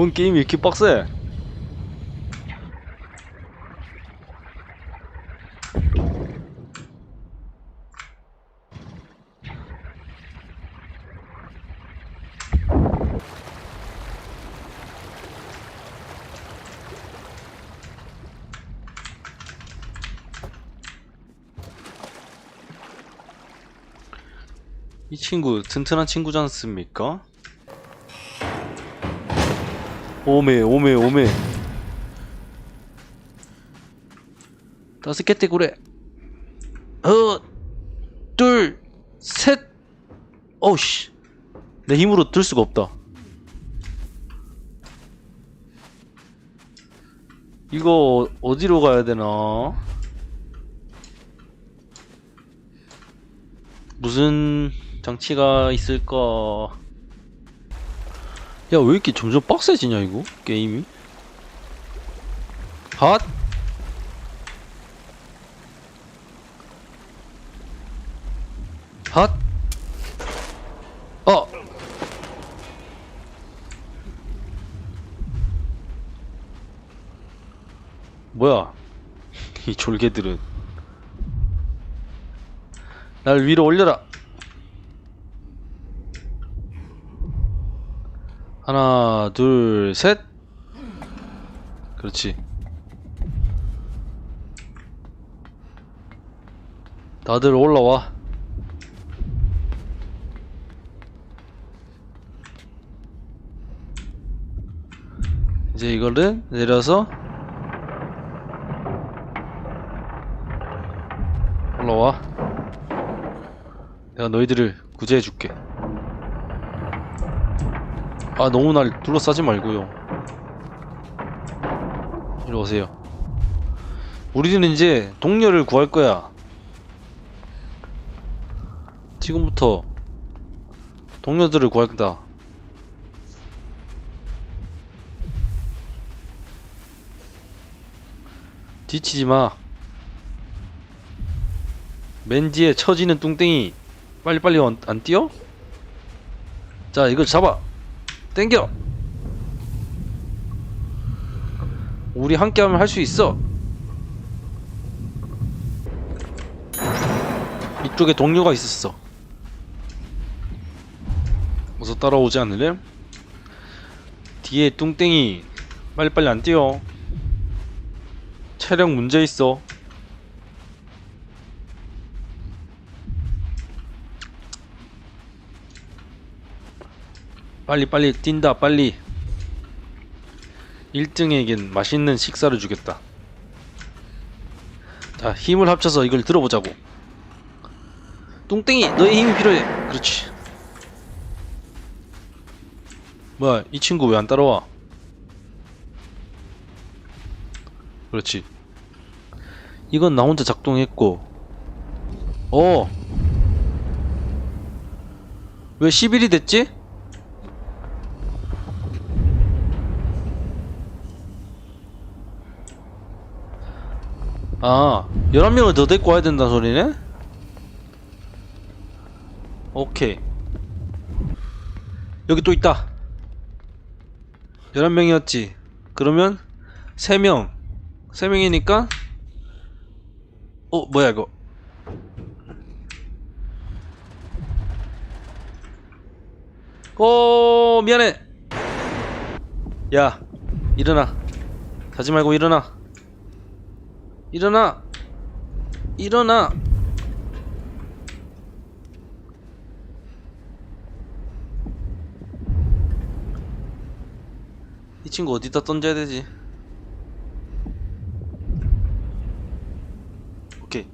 뭔 게임이 이렇게 빡세? 이 친구 튼튼한 친구지 않습니까? 오메 오메 오메. 다섯 개 떼구래. 어, 둘셋. 어우씨. 내 힘으로 들 수가 없다. 이거 어디로 가야 되나? 무슨 장치가 있을까 야 왜 이렇게 점점 빡세지냐 이거? 게임이? 핫? 핫! 어! 뭐야? 이 졸개들은. 날 위로 올려라 하나, 둘, 셋. 그렇지. 다들 올라와. 이제 이거를 내려서 올라와. 내가 너희들을 구제해 줄게. 아 너무 날 둘러싸지 말고요. 이리 오세요. 우리는 이제 동료를 구할 거야. 지금부터 동료들을 구할 거다. 뒤치지 마. 맨지에 처지는 뚱땡이. 빨리빨리 안, 안 뛰어? 자 이걸 잡아 땡겨. 우리 함께 하면 할 수 있어. 이쪽에 동료가 있었어. 어서 따라오지 않을래? 뒤에 뚱땡이 빨리빨리 안 뛰어. 체력 문제 있어 빨리 빨리 뛴다 빨리. 1등에겐 맛있는 식사를 주겠다. 자 힘을 합쳐서 이걸 들어보자고. 뚱땡이 너의 힘이 필요해. 그렇지. 뭐야 이 친구 왜 안 따라와? 그렇지. 이건 나 혼자 작동했고. 어. 왜 10일이 됐지? 아, 11명을 더 데리고 와야 된다는 소리네? 오케이. 여기 또 있다. 11명이었지. 그러면 3명. 3명이니까 어, 뭐야 이거? 어, 미안해. 야, 일어나. 자지 말고 일어나. 일어나! 일어나! 이 친구 어디다 던져야 되지? 오케이.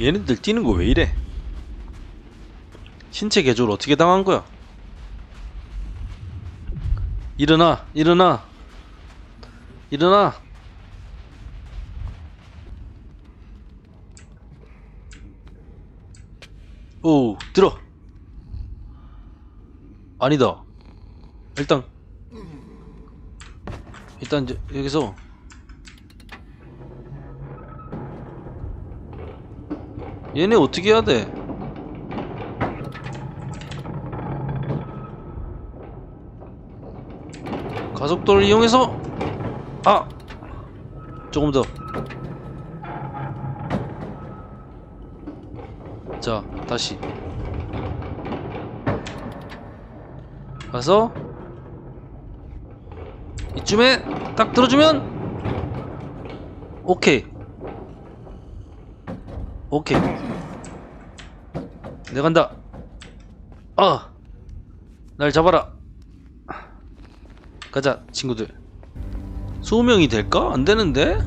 얘네들 뛰는 거 왜 이래? 신체 개조를 어떻게 당한 거야? 일어나! 일어나! 일어나! 오, 들어. 아니다. 일단 일단 이제 여기서 얘네 어떻게 해야 돼? 가속도를 이용해서 아 조금 더. 자 다시. 가서 이쯤에 딱 들어주면 오케이. 오케이. 내가 간다. 아날 잡아라. 가자 친구들. 소명이 될까? 안 되는데?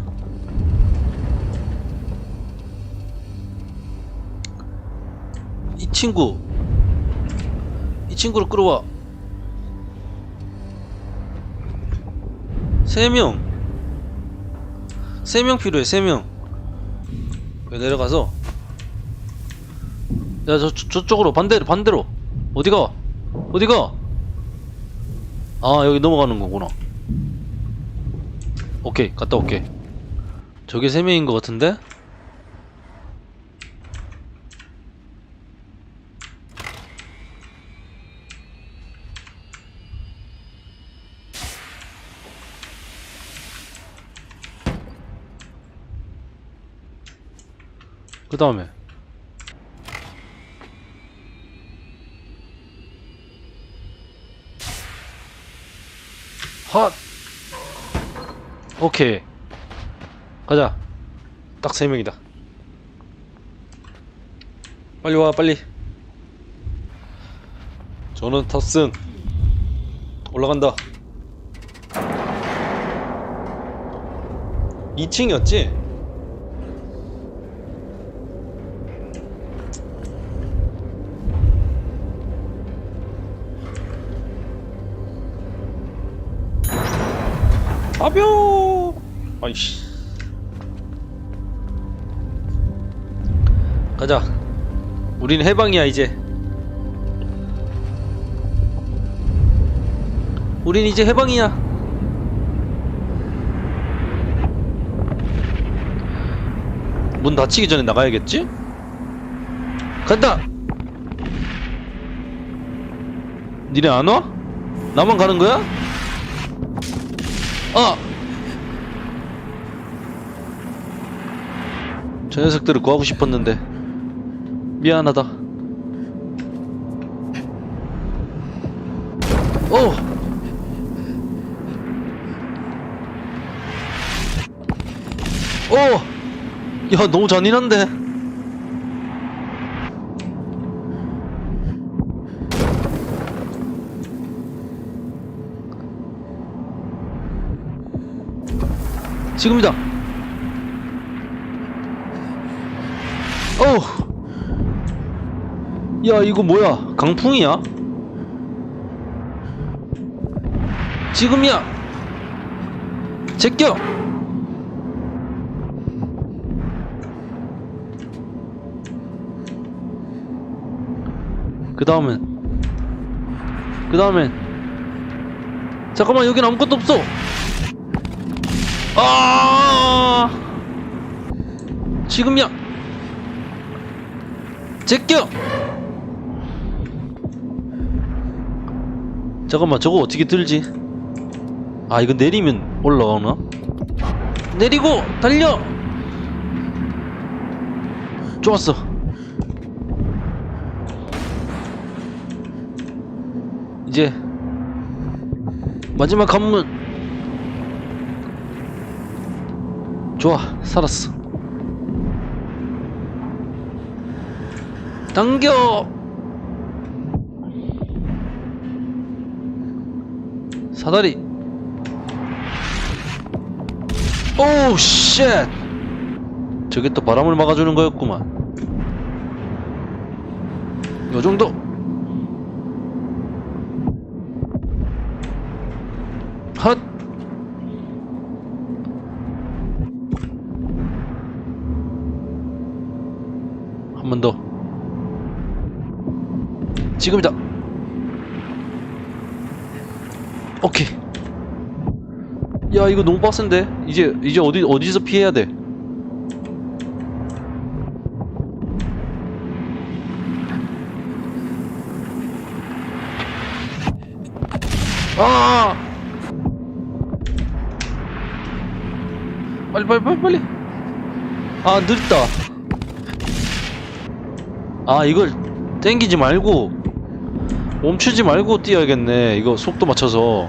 친구 이 친구를 끌어와. 세명. 세 명 필요해 세명. 내려가서. 야 저 저 쪽으로 반대로 반대로. 어디가? 어디가? 아 여기 넘어가는 거구나. 오케이 갔다 올게. 저게 세 명인 것 같은데 다음에. 핫 오케이. 가자. 딱 세 명이다. 빨리 와 빨리. 저는 탑승. 올라간다. 2층이었지? 아이씨 가자 우린 해방이야 이제 우린 이제 해방이야 문 닫히기 전에 나가야겠지? 간다 니네 안 와? 나만 가는 거야? 아! 저 녀석들을 구하고 싶었는데 미안하다 오! 오! 야 너무 잔인한데 지금이다. 어우. 야, 이거 뭐야? 강풍이야? 지금이야. 제껴. 그 다음엔 그 다음엔 잠깐만 여긴 아무것도 없어 아 지금이야 제껴 잠깐만 저거 어떻게 들지? 아 이거 내리면 올라가나? 내리고 달려! 좋았어. 이제 마지막 관문 좋아 살았어 당겨. 사다리. 오우 쉣. 저게 또 바람을 막아주는 거였구만. 요 정도 지금이다. 오케이. 야 이거 너무 빡센데 이제 이제 어디 어디서 피해야 돼? 아! 빨리 빨리 빨리 빨리. 아 늦다. 아 이걸 땡기지 말고 멈추지 말고 뛰어야겠네. 이거 속도 맞춰서.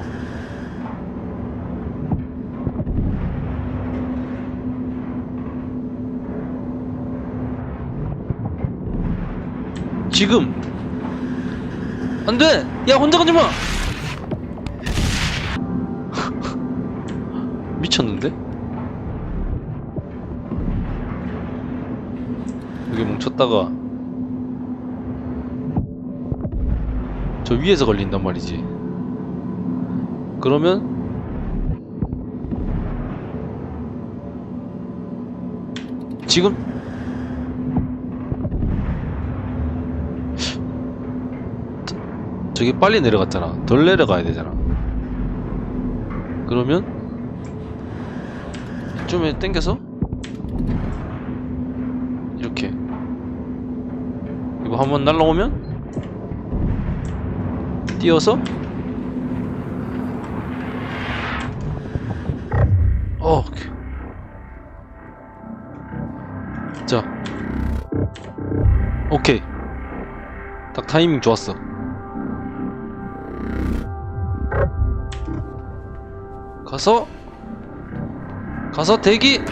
지금. 안돼! 야 혼자 가지마! 미쳤는데? 여기 뭉쳤다가 저 위에서 걸린단 말이지. 그러면 지금 저- 저기 빨리 내려갔잖아. 덜 내려가야 되잖아. 그러면 이쯤에 당겨서 이렇게. 이거 한번 날라오면 뛰어서? 어. 자. 오케이. 딱 타이밍 좋았어. 가서 가서 대기.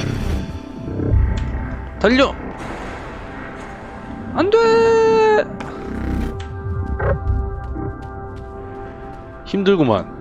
달려. 안돼 힘들구만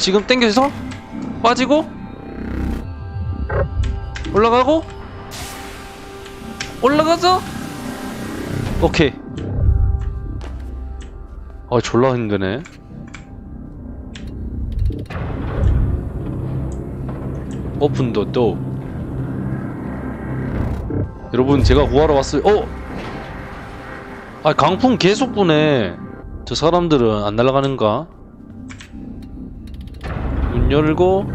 지금 땡겨서 빠지고 올라가고 올라가서 오케이. 아 졸라 힘드네. 오픈 더또. 여러분 제가 구하러 왔어요. 어? 아 강풍 계속 부네. 저 사람들은 안 날아가는가? 문 열고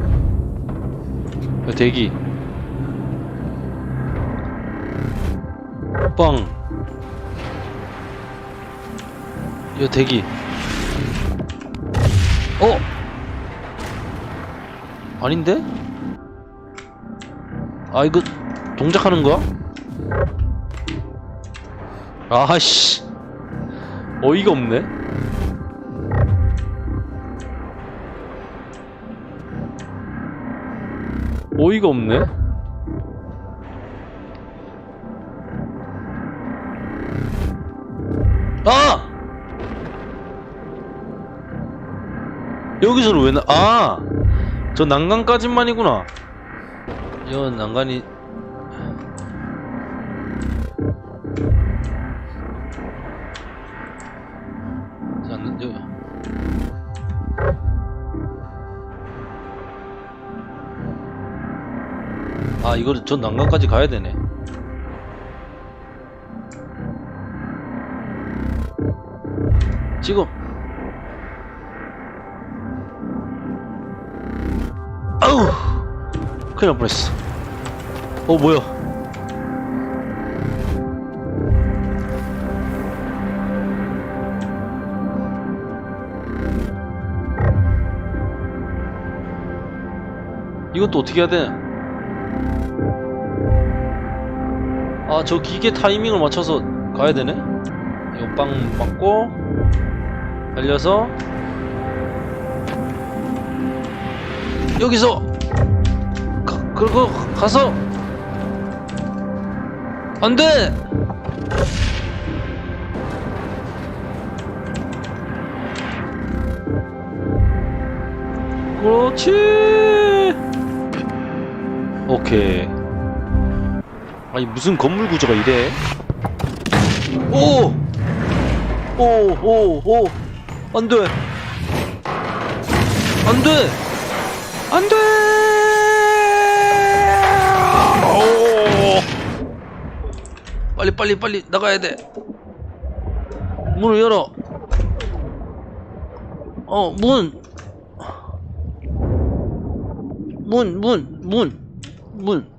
야, 대기 빵 야, 대기 어? 아닌데? 아 이거 동작하는 거야? 아씨 어이가 없네 어이가 없네 아! 여기서는 왜 나, 아! 저 난간까지만이구나. 저 난간이, 이거를 저 난간까지 가야 되네. 지금. 아우! 큰일 날 뻔했어. 어, 뭐야. 이것도 어떻게 해야 돼? 아, 저 기계 타이밍을 맞춰서 가야 되네? 이거 빵 맞고, 달려서, 여기서, 가, 그리고 가서, 안 돼! 그렇지! 오케이. 아니 무슨 건물 구조가 이래? 오! 오, 오, 오. 안 돼. 안 돼. 안 돼. 오! 빨리 빨리 빨리 나가야 돼 문을 열어 어 문 문, 문, 문, 문.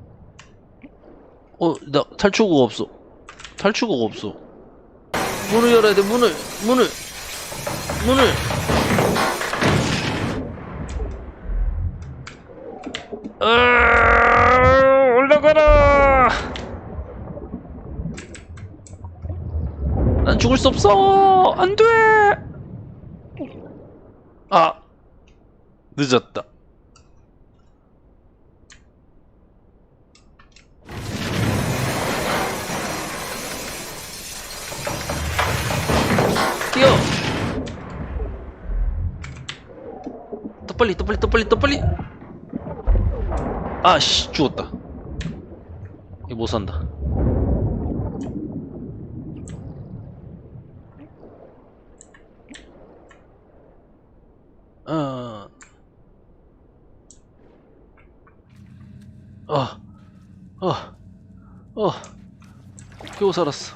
어, 나 탈출구가 없어. 탈출구가 없어. 문을 열어야 돼, 문을, 문을, 문을. 아, 올라가라! 난 죽을 수 없어! 안 돼! 아! 늦었다. 뛰어! 더 빨리, 더 빨리, 더 빨리, 더 빨리! 아씨, 죽었다. 이거 못 산다. 어. 아, 아, 어, 겨우 살았어.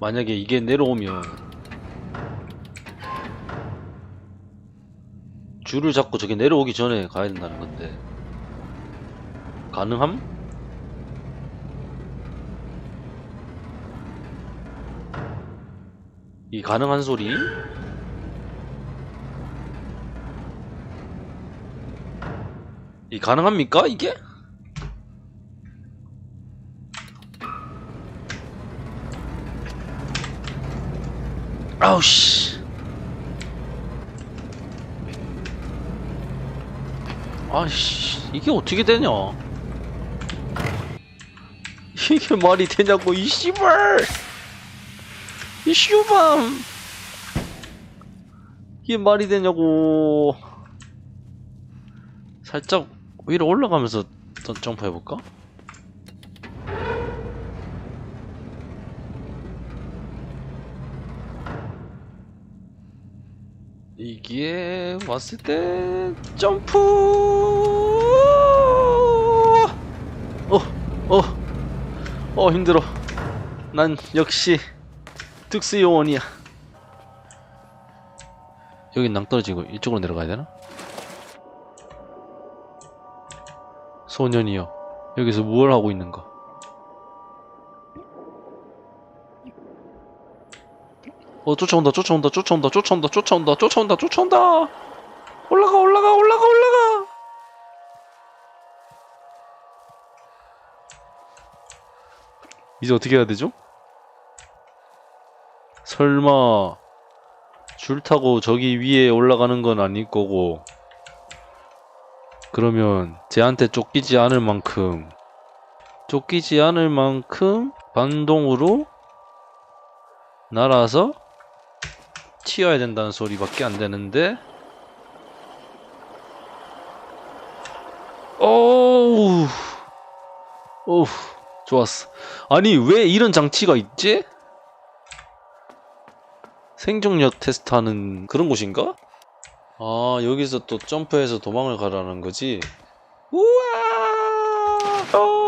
만약에 이게 내려오면 줄을 잡고 저게 내려오기 전에 가야 된다는 건데 가능함? 이 가능한 소리? 이 가능합니까 이게? 아우씨 아씨 이게 어떻게 되냐? 이게 말이 되냐고 이 씨발! 이 슈밤 이게 말이 되냐고. 살짝 위로 올라가면서 더 점프해볼까? 이게 왔을 때 점프! 어어 어 어, 힘들어. 난 역시 특수 요원이야. 여긴 낭떠러지고 이쪽으로 내려가야 되나? 소년이여 여기서 무얼 하고 있는가 어 쫓아온다 쫓아온다 쫓아온다 쫓아온다 쫓아온다 쫓아온다 쫓아온다 올라가 올라가 올라가 올라가 이제 어떻게 해야 되죠? 설마 줄 타고 저기 위에 올라가는 건 아닐 거고 그러면 쟤한테 쫓기지 않을 만큼 쫓기지 않을 만큼 반동으로 날아서 튀어야 된다는 소리밖에 안 되는데. 오우. 오우 좋았어. 아니 왜 이런 장치가 있지? 생존력 테스트하는 그런 곳인가? 아 여기서 또 점프해서 도망을 가라는 거지? 우와! 어